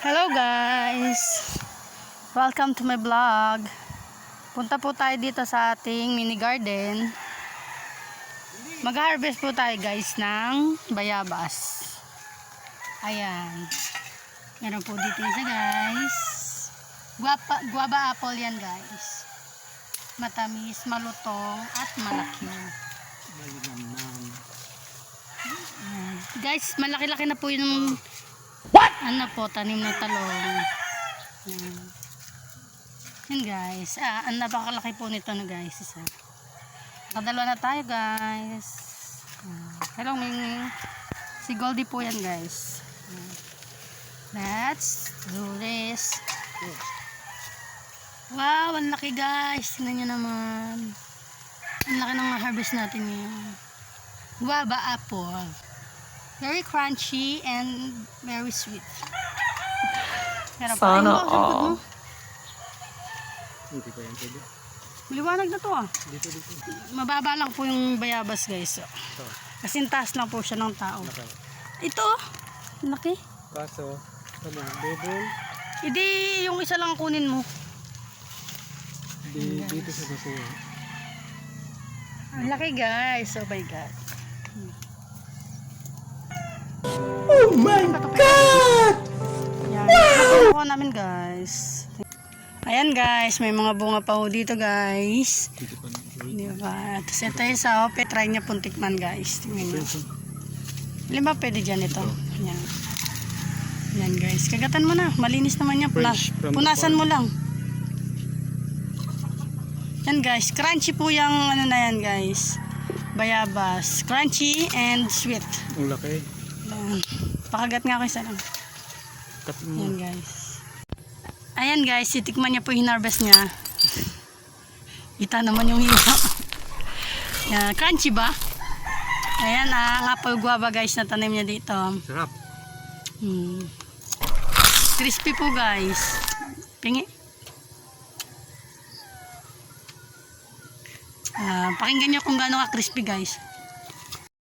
Hello guys! Welcome to my vlog. Punta po tayo dito sa ating mini garden. Mag-harvest po tayo guys ng bayabas. Ayan. Meron po dito isa guys. Guapa, guava apple yan guys. Matamis, malutong, at malaki. Ayan. Guys, malaki-laki na po yung ano po, tanim na talong. Yan. Yan guys. Ah, ang napakalaki po nito na guys. Isa. Nakadalawa na tayo guys. Ah, hello Ming. Si Goldie po yan guys. Let's do this. Wow, ang laki guys. Tingnan nyo naman. Ang laki ng harvest natin ngayon. Guava apple. Very crunchy and very sweet. Pero Sana mo. all. Hindi pa yan pwede. Maliwanag na to ah. Dito, dito. Mababa lang po yung bayabas guys. So. Ito. Kasi taas lang po siya ng tao. Naka. Ito oh. Laki. Kaso, ano, double. Hindi yung isa lang kunin mo. Di, dito sa basuha. Ang laki guys. Oh my god. Oh my God! Yan. Wow! namin guys. Ayan guys. May mga bunga pa ho dito guys. Di ba? Tapos ito yung sa ope. Try niya pong tikman guys. Tingnan niyo. Alin ba pwede dyan ito? Yan. Yan guys. Kagatan mo na. Malinis naman yan. The punasan mo lang. Yan guys. Crunchy po yung ano na yan guys. Bayabas. Crunchy and sweet. Ang laki. Yan. Pakagat nga ako isa lang. Cut mo. Yan guys. Ayan guys. Titikman niya po yung harvest niya. Kita naman yung hila. Yan. Crunchy ba? Ayan ah, ang apple guava guys na tanim niya dito. Sarap. Hmm. Crispy po guys. Pingi. Ah, pakinggan nyo kung gaano ka crispy guys.